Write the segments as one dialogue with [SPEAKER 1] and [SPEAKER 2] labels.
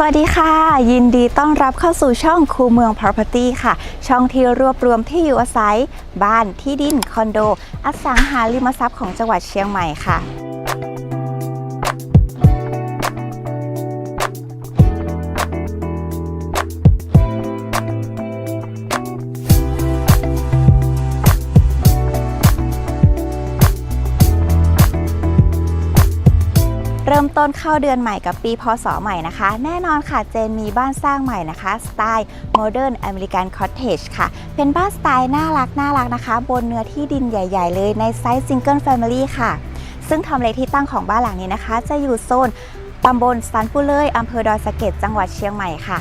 [SPEAKER 1] สวัสดีค่ะ ยินดีต้อนรับเข้าสู่ช่องคูเมือง Property ค่ะ ช่องที่รวบรวมที่อยู่อาศัย บ้านที่ดิน คอนโด อสังหาริมทรัพย์ของจังหวัดเชียงใหม่ค่ะ เริ่มต้นเข้าเดือนใหม่กับปีพศใหม่นะคะ แน่นอนค่ะเจนมีบ้านสร้างใหม่นะคะสไตล์โมเดิร์นอเมริกันคอตเทจค่ะ เป็นบ้านสไตล์น่ารักน่ารักนะคะ บนเนื้อที่ดินใหญ่ ๆ เลยในไซส์ซิงเกิลแฟมิลี่ค่ะ ซึ่งทำเลที่ตั้งของบ้านหลังนี้นะคะ จะอยู่โซนตำบลสันปุเลยอำเภอดอยสะเก็ดจังหวัดเชียงใหม่ค่ะ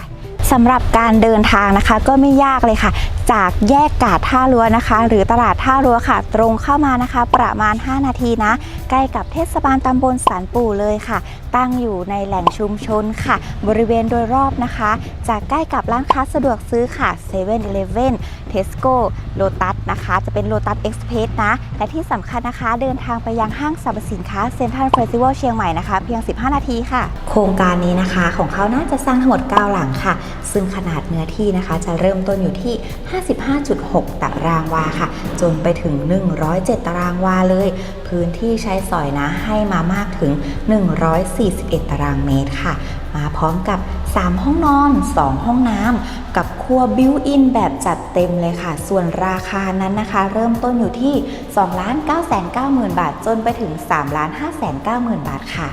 [SPEAKER 1] สำหรับการเดินทางนะคะ ก็ไม่ยากเลยค่ะ จากแยกกาดท่ารั้วนะคะ หรือตลาดท่ารั้วค่ะ ตรงเข้ามานะคะ ประมาณ 5 นาทีนะ ใกล้กับเทศบาลตำบลสันปู่เลยค่ะ ตั้งอยู่ในแหล่งชุมชนค่ะ บริเวณโดยรอบนะคะ จากใกล้กับร้านค้าสะดวกซื้อค่ะ7 e เ e ่ e อ Tesco Lotus นะคะ จะเป็น Lotus Express นะและที่สำคัญนะคะ เดินทางไปยังห้างสรรพสินค้าเซ็นทรัลเฟสติวัลเชียงใหม่นะคะ เพียง 15 นาทีค่ะ โครงการนี้นะคะของเขาน่าจะสร้างทั้งหมด 9 หลังค่ะ ซึ่งขนาดเนื้อที่นะคะ จะเริ่มต้นอยู่ที่ 55.6 ตารางวาค่ะ จนไปถึง 107 ตารางวาเลย พื้นที่ใช้สอยนะให้มามากถึง 141 ตารางเมตรค่ะ มาพร้อมกับ 3 ห้องนอน 2 ห้องน้ำกับครัวบิวอินแบบจัดเต็มเลยค่ะ ส่วนราคานั้นนะคะ เริ่มต้นอยู่ที่ 2 9 9 0 0 0 บาท จนไปถึง 3 5 9 0 0 0 บาทค่ะ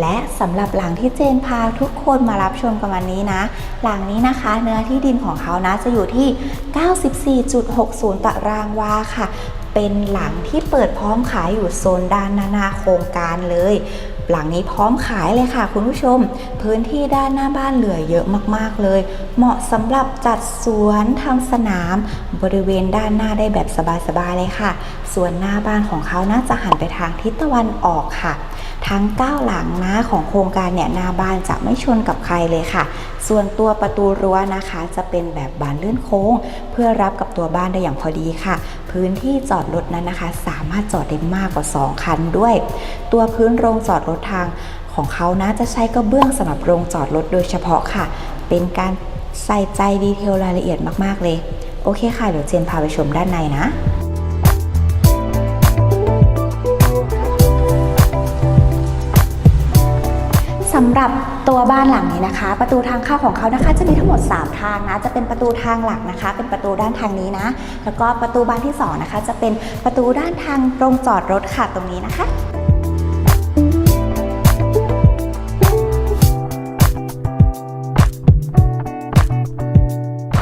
[SPEAKER 1] และสำหรับหลังที่เจนพาทุกคนมารับชมกันวันนี้นะ หลังนี้นะคะเนื้อที่ดินของเขานะจะอยู่ที่ 94.60 ตารางวาค่ะ เป็นหลังที่เปิดพร้อมขายอยู่โซนด้านนาหน้าโครงการเลย หลังนี้พร้อมขายเลยค่ะคุณผู้ชม พื้นที่ด้านหน้าบ้านเหลือเยอะมากๆเลย เหมาะสำหรับจัดสวนทำสนาม บริเวณด้านหน้าได้แบบสบายๆเลยค่ะ ส่วนหน้าบ้านของเขาน่าจะหันไปทางทิศตะวันออกค่ะ ทั้ง 9 หลังนะของโครงการเนี่ยหน้าบ้านจะไม่ชนกับใครเลยค่ะ ส่วนตัวประตูรั้วนะคะ จะเป็นแบบบานเลื่อนโค้ง เพื่อรับกับตัวบ้านได้อย่างพอดีค่ะ พื้นที่จอดรถนั้นนะคะ สามารถจอดได้มากกว่า 2 คันด้วย ตัวพื้นโรงจอดรถทางของเขานะจะใช้กระเบื้องสำหรับโรงจอดรถโดยเฉพาะค่ะ เป็นการใส่ใจดีเทลรายละเอียดมากๆเลย โอเคค่ะ เดี๋ยวเจนพาไปชมด้านในนะำหรับตัวบ้านหลังนี้นะคะ ประตูทางเข้าของเขานะคะ จะมีทั้งหมด 3 ทางนะ จะเป็นประตูทางหลักนะคะ เป็นประตูด้านทางนี้นะ แล้วก็ประตูบานที่2นะคะ จะเป็นประตูด้านทางโรงจอดรถค่ะตรงนี้นะคะ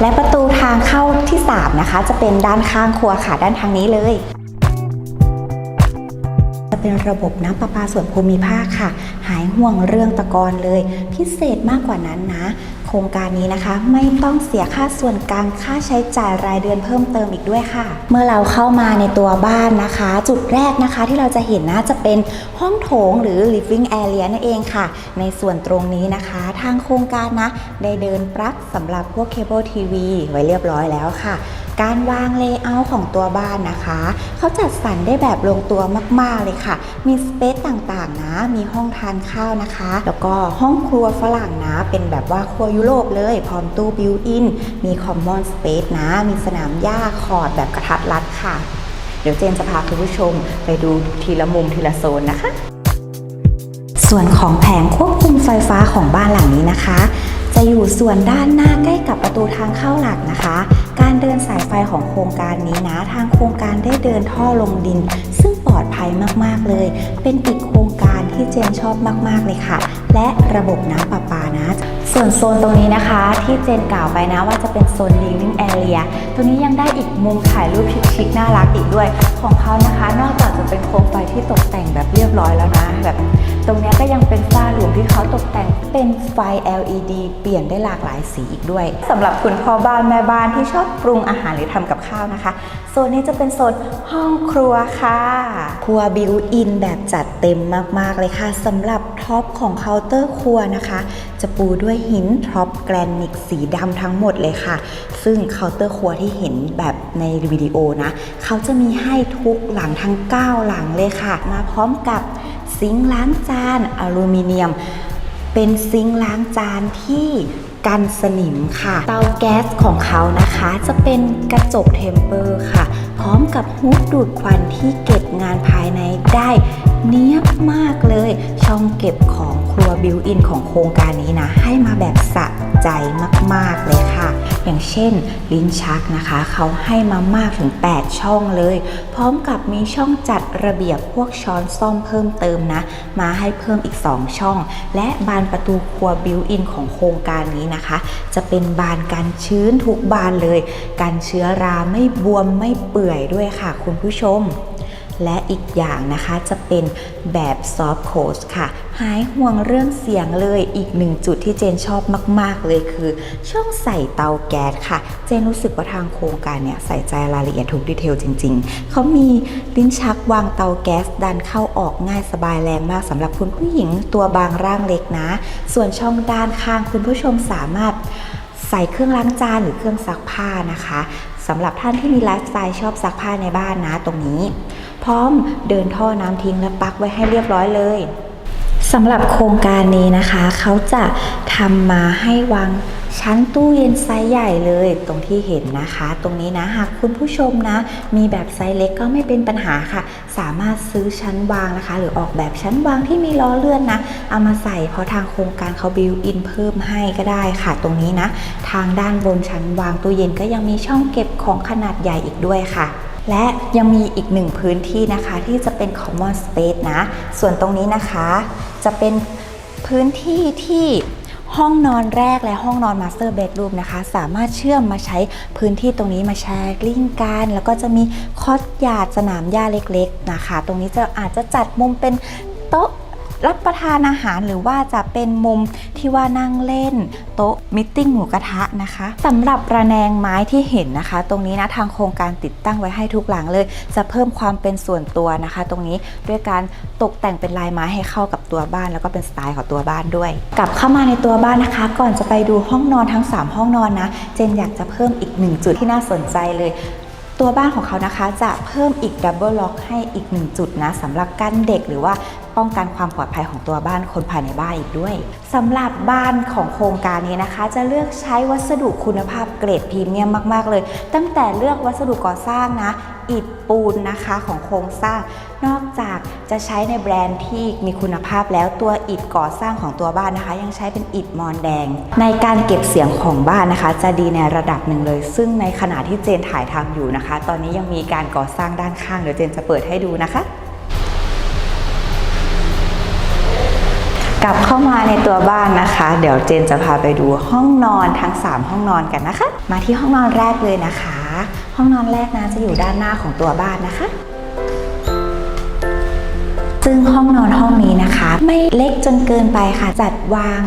[SPEAKER 1] และประตูทางเข้าที่ 3 นะคะ จะเป็นด้านข้างครัวค่ะด้านทางนี้เลย เป็นระบบน้ำประปาส่วนภูมิภาคค่ะ หายห่วงเรื่องตะกอนเลย พิเศษมากกว่านั้นนะ โครงการนี้นะคะ ไม่ต้องเสียค่าส่วนกลางค่าใช้จ่ายรายเดือนเพิ่มเติมอีกด้วยค่ะ เมื่อเราเข้ามาในตัวบ้านนะคะ จุดแรกนะคะที่เราจะเห็นนะจะเป็นห้องโถงหรือ living area นั่นเองค่ะ ในส่วนตรงนี้นะคะ ทางโครงการนะได้เดินปลั๊กสำหรับพวกเคเบิลทีวีไว้เรียบร้อยแล้วค่ะ การวางเลเยอร์ของตัวบ้านนะคะ เขาจัดสรรได้แบบลงตัวมากๆเลยค่ะ มีสเปซต่างๆนะ มีห้องทานข้าวนะคะ แล้วก็ห้องครัวฝรั่งนะ เป็นแบบว่าครัวยุโรปเลย พร้อมตู้บิวอิน มีคอมมอนสเปซนะ มีสนามหญ้าคอร์ดแบบกระทัดรัดค่ะ เดี๋ยวเจนจะพาคุณผู้ชมไปดูทีละมุมทีละโซนนะคะ ส่วนของแผงควบคุมไฟฟ้าของบ้านหลังนี้นะคะ จะอยู่ส่วนด้านหน้าใกล้กับประตูทางเข้าหลักนะคะ การเดินสายไฟของโครงการนี้นะ ทางโครงการได้เดินท่อลงดิน ซึ่งปลอดภัยมากๆเลย เป็นอีกโครงการ ที่เจนชอบมากๆเลยค่ะ และระบบน้ำประปานะ ส่วนโซนตรงนี้นะคะ ที่เจนกล่าวไปนะว่าจะเป็นโซน living area ตรงนี้ยังได้อีกมุมถ่ายรูปชิคๆน่ารักอีกด้วย ของเขานะคะ นอกจากจะเป็นโคมไฟที่ตกแต่งแบบเรียบร้อยแล้วนะแบบตรงนี้ก็ยังเป็นฝ้าหลวงที่เขาตกแต่งเป็นไฟ LED เปลี่ยนได้หลากหลายสีอีกด้วยสำหรับคุณพ่อบ้านแม่บ้านที่ชอบปรุงอาหารหรือทำกับข้าวนะคะโซนนี้จะเป็นโซนห้องครัวค่ะ ครัวบิวอินแบบจัดเต็มมากๆเลยค่ะสำหรับท็อปของเคาน์เตอร์ครัวนะคะ จะปูด้วยหินท็อปแกรนิตสีดำทั้งหมดเลยค่ะ ซึ่งเคาน์เตอร์ครัวที่เห็นแบบในวิดีโอนะเขาจะมีให้ทุกหลังทั้ง 9 หลังเลยค่ะ มาพร้อมกับซิงค์ล้างจานอลูมิเนียม เป็นซิงค์ล้างจานที่กันสนิมค่ะ เตาแก๊สของเขานะคะจะเป็นกระจกเทมเปอร์ค่ะ พร้อมกับฮุกดูดควันที่เก็บงานภายในได้ เนี้ยบมากเลย ช่องเก็บของครัวบิวอินของโครงการนี้นะ ให้มาแบบสะใจมาก ๆ เลยค่ะ อย่างเช่น ลิ้นชักนะคะ เขาให้มามากถึง 8 ช่องเลย พร้อมกับมีช่องจัดระเบียบพวกช้อนซ่อมเพิ่มเติมนะ มาให้เพิ่มอีก 2 ช่อง และบานประตูครัวบิวอินของโครงการนี้นะคะ จะเป็นบานกันชื้นทุกบานเลย กันเชื้อราไม่บวมไม่เปื่อยด้วยค่ะ คุณผู้ชม และอีกอย่างนะคะจะเป็นแบบซอฟต์โคสค่ะ หายห่วงเรื่องเสียงเลยอีกหนึ่งจุดที่เจนชอบมาก ๆ เลยคือ ช่องใส่เตาแก๊สค่ะ เจนรู้สึกว่าทางโครงการเนี่ยใส่ใจรายละเอียดทุกดีเทลจริง ๆ เขามีลิ้นชักวางเตาแก๊สดันเข้าออกง่ายสบายแรงมากสำหรับคุณผู้หญิงตัวบางร่างเล็กนะ ส่วนช่องด้านข้างคุณผู้ชมสามารถใส่เครื่องล้างจานหรือเครื่องซักผ้านะคะสำหรับท่านที่มีไลฟ์สไตล์ชอบซักผ้าในบ้านนะตรงนี้ พร้อมเดินท่อน้ำทิ้งและปักไว้ให้เรียบร้อยเลยสำหรับโครงการนี้นะคะ เขาจะทำมาให้วางชั้นตู้เย็นไซส์ใหญ่เลยตรงที่เห็นนะคะ ตรงนี้นะหากคุณผู้ชมนะ มีแบบไซส์เล็กก็ไม่เป็นปัญหาค่ะ สามารถซื้อชั้นวางนะคะ หรือออกแบบชั้นวางที่มีล้อเลื่อนนะ เอามาใส่เพราะทางโครงการเขาบิวอินเพิ่มให้ก็ได้ค่ะ ตรงนี้นะ ทางด้านบนชั้นวางตู้เย็นก็ยังมีช่องเก็บของขนาดใหญ่อีกด้วยค่ะ และยังมีอีกหนึ่งพื้นที่นะคะที่จะเป็น common space นะ ส่วนตรงนี้นะคะ จะเป็นพื้นที่ที่ห้องนอนแรกและห้องนอน master bedroom นะคะ สามารถเชื่อมมาใช้พื้นที่ตรงนี้มาแชร์ลิงกัน แล้วก็จะมีคอร์สหยาดสนามหญ้าเล็กๆนะคะ ตรงนี้จะอาจจะจัดมุมเป็นโต๊ะ รับประทานอาหารหรือว่าจะเป็นมุมที่ว่านั่งเล่นโต๊ะมิทติ้งหมูกระทะนะคะสำหรับระแนงไม้ที่เห็นนะคะ ตรงนี้นะทางโครงการติดตั้งไว้ให้ทุกหลังเลย จะเพิ่มความเป็นส่วนตัวนะคะ ตรงนี้ด้วยการตกแต่งเป็นลายไม้ให้เข้ากับตัวบ้าน แล้วก็เป็นสไตล์ของตัวบ้านด้วย กลับเข้ามาในตัวบ้านนะคะ ก่อนจะไปดูห้องนอนทั้ง 3 ห้องนอนนะ เจนอยากจะเพิ่มอีกหนึ่งจุดที่น่าสนใจเลยตัวบ้านของเขานะคะจะเพิ่มอีกดับเบิลล็อกให้อีกหนึ่งจุดนะสำหรับกั้นเด็กหรือว่าป้องกันความปลอดภัยของตัวบ้านคนภายในบ้านอีกด้วยสำหรับบ้านของโครงการนี้นะคะ จะเลือกใช้วัสดุคุณภาพเกรดพรีเมียมมาก ๆ เลย ตั้งแต่เลือกวัสดุก่อสร้างนะอิฐปูนนะคะของโครงสร้าง นอกจากจะใช้ในแบรนด์ที่มีคุณภาพแล้วตัวอิฐก่อสร้างของตัวบ้านนะคะ ยังใช้เป็นอิฐมอนแดง ในการเก็บเสียงของบ้านนะคะ จะดีในระดับหนึ่งเลย ซึ่งในขณะที่เจนถ่ายทำอยู่นะคะ ตอนนี้ยังมีการก่อสร้างด้านข้างเดี๋ยวเจนจะเปิดให้ดูนะคะ กลับเข้ามาในตัวบ้านนะคะ เดี๋ยวเจนจะพาไปดูห้องนอนทั้ง 3 ห้องนอนกันนะคะ มาที่ห้องนอนแรกเลยนะคะ ห้องนอนแรกนะจะอยู่ด้านหน้าของตัวบ้านนะคะซึ่งห้องนอนห้องนี้นะคะ ไม่เล็กจนเกินไปค่ะ จัดวาง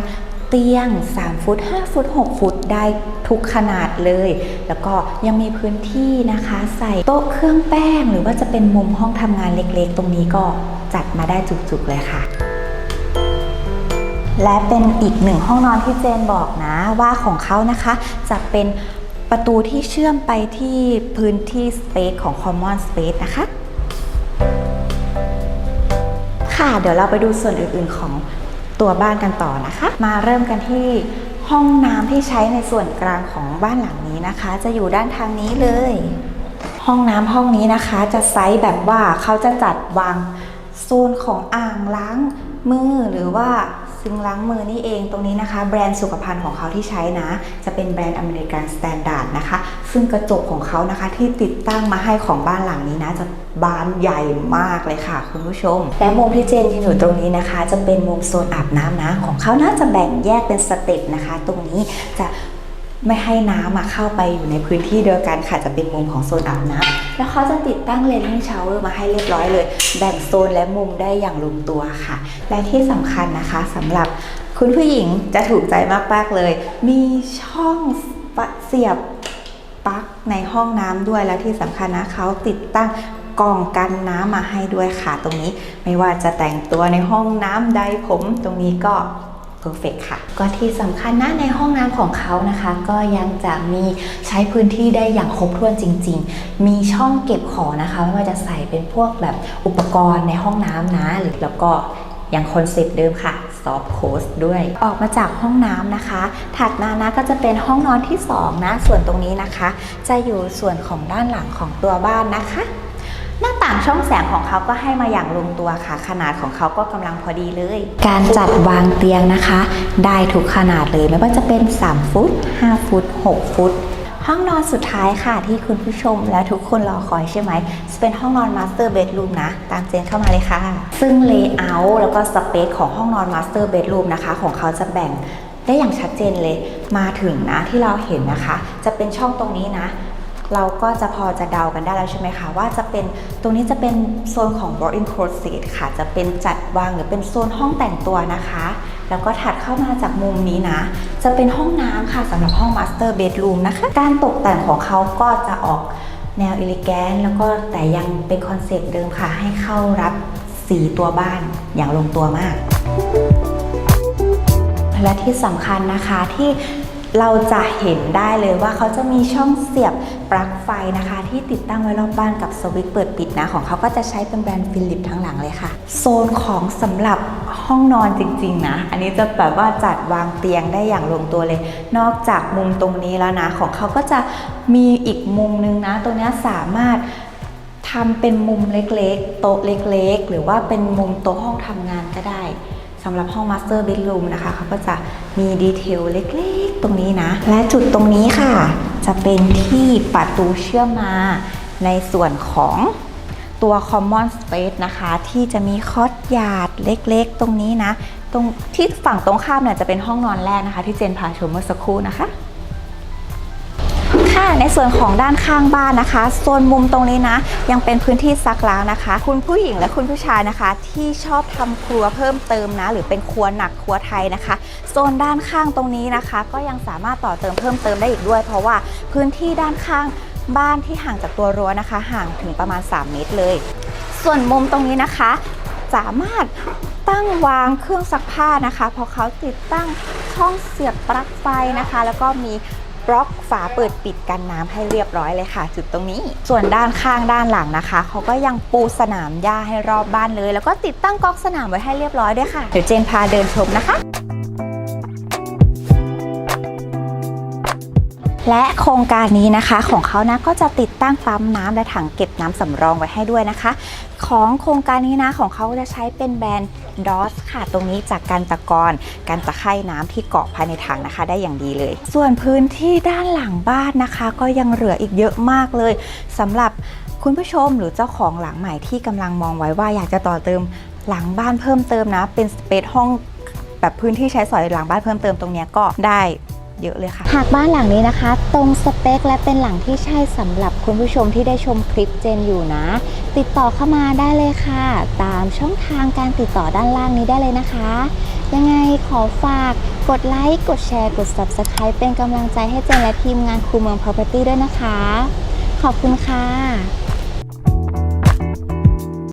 [SPEAKER 1] เตียง 3 ฟุต 5 ฟุต 6 ฟุตได้ทุกขนาดเลย แล้วก็ยังมีพื้นที่นะคะ ใส่โต๊ะเครื่องแป้ง หรือว่าจะเป็นมุมห้องทำงานเล็กๆ ตรงนี้ก็จัดมาได้จุกๆเลยค่ะ และเป็นอีกหนึ่งห้องนอนที่เจนบอกนะว่าของเขานะคะ จะเป็นประตูที่เชื่อมไปที่พื้นที่ Space ของ Common Space นะคะ ค่ะเดี๋ยวเราไปดูส่วนอื่นๆของตัวบ้านกันต่อนะคะ มาเริ่มกันที่ห้องน้ำที่ใช้ในส่วนกลางของบ้านหลังนี้นะคะ จะอยู่ด้านทางนี้เลย ห้องน้ำห้องนี้นะคะจะไซส์แบบว่าเขาจะจัดวางโซนของอ่างล้างมือหรือว่า ซึ่งล้างมือนี่เองตรงนี้นะคะ แบรนด์สุขภัณฑ์ของเขาที่ใช้นะ จะเป็นแบรนด์อเมริกันสแตนดาร์ดนะคะ ซึ่งกระจกของเขานะคะที่ติดตั้งมาให้ของบ้านหลังนี้นะ จะบานใหญ่มากเลยค่ะ คุณผู้ชม และมุมที่เจนยืนอยู่ตรงนี้นะคะ จะเป็นมุมโซนอาบน้ำนะ ของเขาน่าจะแบ่งแยกเป็นสเต็ปนะคะ ตรงนี้จะ ไม่ให้น้ำมาเข้าไปอยู่ในพื้นที่เดียวกันค่ะจะเป็นมุมของโซนอาบน้ำแล้วเขาจะติดตั้งเลน i ิ g ช o เวอร์มาให้เรียบร้อยเลย แบ่งโซนและมุมได้อย่างลงตัวค่ะ และที่สำคัญนะคะสำหรับคุณผู้หญิงจะถูกใจมากๆเลย มีช่องเสียบปลั๊กในห้องน้ำด้วยและที่สำคัญนะเขาติดตั้งกล่องกันน้ำมาให้ด้วยค่ะ ตรงนี้ไม่ว่าจะแต่งตัวในห้องน้ำใดผมตรงนี้ก็ เพอร์เฟกค่ะ ก็ที่สำคัญนะในห้องน้ำของเขานะคะ ก็ยังจะมีใช้พื้นที่ได้อย่างครบถ้วนจริง ๆ มีช่องเก็บของนะคะ ไม่ว่าจะใส่เป็นพวกแบบอุปกรณ์ในห้องน้ำนะ หรือแล้วก็อย่างคอนเซ็ปต์เดิมค่ะซอฟโคสด้วย ออกมาจากห้องน้ำนะคะ ถัดมานะก็จะเป็นห้องนอนที่ 2 นะ ส่วนตรงนี้นะคะ จะอยู่ส่วนของด้านหลังของตัวบ้านนะคะ หน้าต่างช่องแสงของเขาก็ให้มาอย่างลงตัวค่ะ ขนาดของเขาก็กำลังพอดีเลย การจัดวางเตียงนะคะ ได้ทุกขนาดเลยไม่ว่าจะเป็น 3 ฟุต 5 ฟุต 6 ฟุตห้องนอนสุดท้ายค่ะที่คุณผู้ชมและทุกคนรอคอยใช่ไหม จะเป็นห้องนอนมาสเตอร์เบดรูมนะ ตามเจนเข้ามาเลยค่ะ ซึ่งเลเยอร์แล้วก็สเปซของห้องนอนมาสเตอร์เบดรูมนะคะ ของเขาจะแบ่งได้อย่างชัดเจนเลย มาถึงนะที่เราเห็นนะคะ จะเป็นช่องตรงนี้นะ เราก็จะพอจะเดากันได้แล้วใช่ไหมคะ ว่าจะเป็นตรงนี้จะเป็นโซนของ walk-in closet ค่ะ จะเป็นจัดวางหรือเป็นโซนห้องแต่งตัวนะคะ แล้วก็ถัดเข้ามาจากมุมนี้นะ จะเป็นห้องน้ำค่ะสำหรับห้อง master bedroom นะคะ การตกแต่งของเขาก็จะออกแนว elegant แล้วก็แต่ยังเป็นคอนเซปต์เดิมค่ะ ให้เข้ารับสีตัวบ้านอย่างลงตัวมากและที่สำคัญนะคะที่ เราจะเห็นได้เลยว่าเขาจะมีช่องเสียบปลั๊กไฟนะคะ ที่ติดตั้งไว้รอบบ้านกับสวิตช์เปิดปิดนะ ของเขาก็จะใช้เป็นแบรนด์ฟิลิปทั้งหลังเลยค่ะ โซนของสำหรับห้องนอนจริงๆนะ อันนี้จะแบบว่าจัดวางเตียงได้อย่างลงตัวเลย นอกจากมุมตรงนี้แล้วนะ ของเขาก็จะมีอีกมุมนึงนะตรงเนี้สามารถทำเป็นมุมเล็กๆ โต๊ะเล็กๆ หรือว่าเป็นมุมโต๊ะห้องทำงานก็ได้ สำหรับห้องมาสเตอร์เบดรูมนะคะเขาก็จะมีดีเทลเล็กๆ ตรงนี้นะ และจุดตรงนี้ค่ะ จะเป็นที่ประตูเชื่อมมาในส่วนของตัว Common Space นะคะ ที่จะมีคอตยาดเล็กๆ ตรงนี้นะ ตรงที่ฝั่งตรงข้ามเนี่ยจะเป็นห้องนอนแรกนะคะ ที่เจนพาชมเมื่อสักครู่นะคะ ในส่วนของด้านข้างบ้านนะคะโซนมุมตรงนี้นะ ยังเป็นพื้นที่ซักล้างนะคะ คุณผู้หญิงและคุณผู้ชายนะคะ ที่ชอบทำครัวเพิ่มเติมนะ หรือเป็นครัวหนักครัวไทยนะคะโซนด้านข้างตรงนี้นะคะ ก็ยังสามารถต่อเติมเพิ่มเติมได้อีกด้วย เพราะว่าพื้นที่ด้านข้างบ้านที่ห่างจากตัวรั้วนะคะ ห่างถึงประมาณ 3 เมตรเลย ส่วนมุมตรงนี้นะคะ สามารถตั้งวางเครื่องซักผ้านะคะ เพราะเขาติดตั้งช่องเสียบปลั๊กไฟนะคะ แล้วก็มี บล็อกฝาเปิดปิดกันน้ำให้เรียบร้อยเลยค่ะ จุดตรงนี้ ส่วนด้านข้างด้านหลังนะคะ เขาก็ยังปูสนามหญ้าให้รอบบ้านเลย แล้วก็ติดตั้งก๊อกสนามไว้ให้เรียบร้อยด้วยค่ะ เดี๋ยวเจนพาเดินชมนะคะ และโครงการนี้นะคะของเขานะก็จะติดตั้งปั๊มน้ำและถังเก็บน้ำสำรองไว้ให้ด้วยนะคะ ของโครงการนี้นะของเขาจะใช้เป็นแบรนด์ดอสค่ะ ตรงนี้จากการตะกอนการตะไคร่น้ำที่เกาะภายในถังนะคะ ได้อย่างดีเลย ส่วนพื้นที่ด้านหลังบ้านนะคะ ก็ยังเหลืออีกเยอะมากเลยสำหรับคุณผู้ชมหรือเจ้าของหลังใหม่ที่กำลังมองไว้ว่าอยากจะต่อเติมหลังบ้านเพิ่มเติมนะ เป็นสเปซห้องแบบพื้นที่ใช้สอยหลังบ้านเพิ่มเติมตรงนี้ก็ได้ เยอะเลยค่ะ หากบ้านหลังนี้นะคะ ตรงสเปคและเป็นหลังที่ใช่สำหรับคุณผู้ชมที่ได้ชมคลิปเจนอยู่นะ ติดต่อเข้ามาได้เลยค่ะ ตามช่องทางการติดต่อด้านล่างนี้ได้เลยนะคะ ยังไงขอฝากกดไลค์ กดแชร์ กด Subscribe เป็นกำลังใจให้เจนและทีมงานคูเมือง Property ด้วยนะคะ ขอบคุณค่ะ